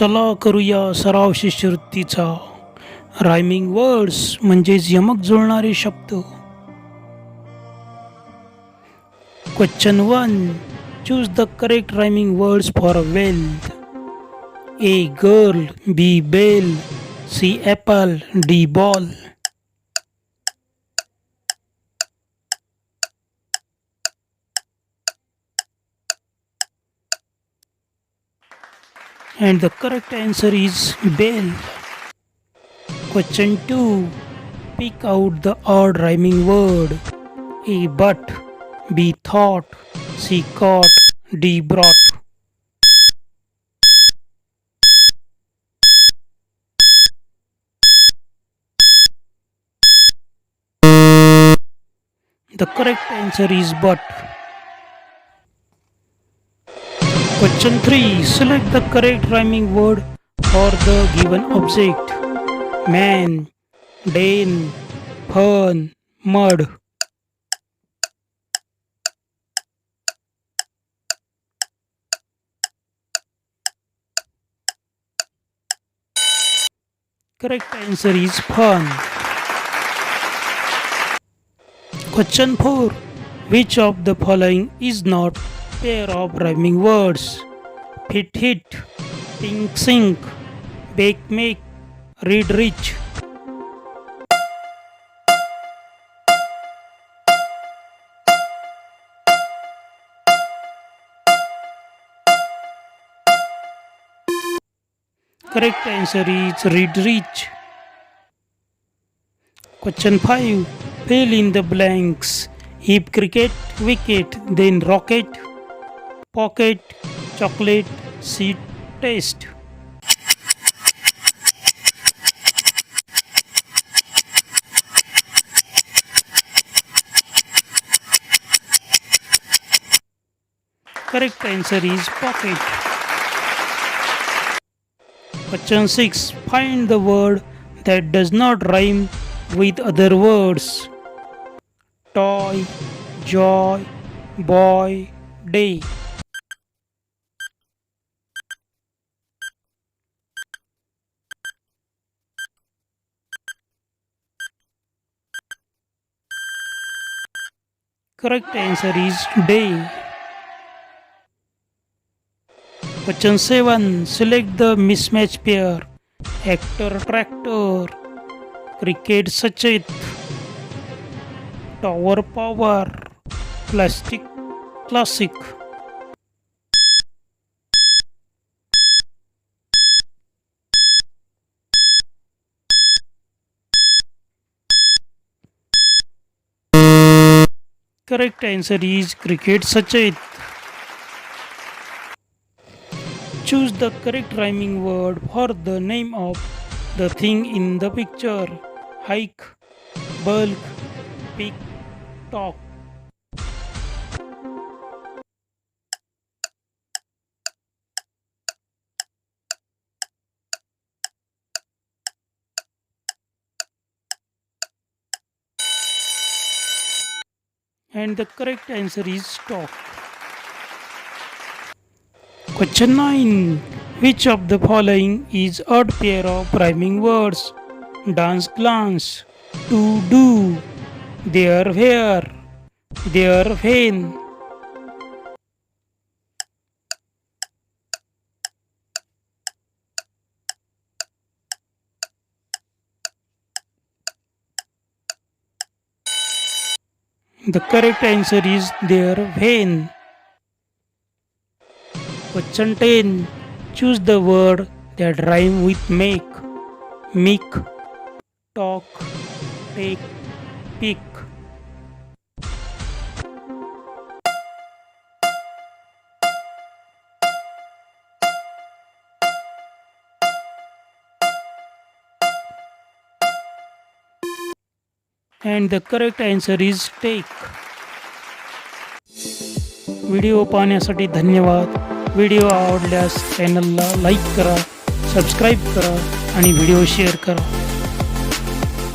चला करूया सराव शिष्यवृत्तीचा रायमिंग वर्ड्स म्हणजेच यमक जुळणारे शब्द. Question one choose the correct rhyming words for wealth A girl B bell C apple D ball And the correct answer is bell. Question 2. Pick out the odd rhyming word. A. But. B. Thought. C. Caught. D. Brought. The correct answer is but. Question 3. Select the correct rhyming word for the given object. Man, Dane, Fern, Mud. Correct answer is fun. Question 4. Which of the following is not pair of rhyming words? Fit hit, pink sink, bake make, read rich. Correct answer is read rich. Question 5. Fill in the blanks. If cricket, wicket, then rocket, pocket, chocolate, seed, taste. Correct answer is pocket. Question 6. Find the word that does not rhyme with other words. Toy, joy, boy, day. Correct answer is day question seven select the mismatch pair actor tractor cricket Sachit tower power plastic classic Correct answer is cricket sachet. Choose the correct rhyming word for the name of the thing in the picture. Hike, bulk, pick, talk. And the correct answer is talk. Question 9. Which of the following is odd pair of rhyming words? Dance glance, to do, there where, there when. The correct answer is their when. Question 10. Choose the word that rhyme with make. Meek, talk, take, pick. And the correct answer is take. Video पाहण्यासाठी धन्यवाद video आवडल्यास चॅनलला like करा subscribe करा आणि video share करा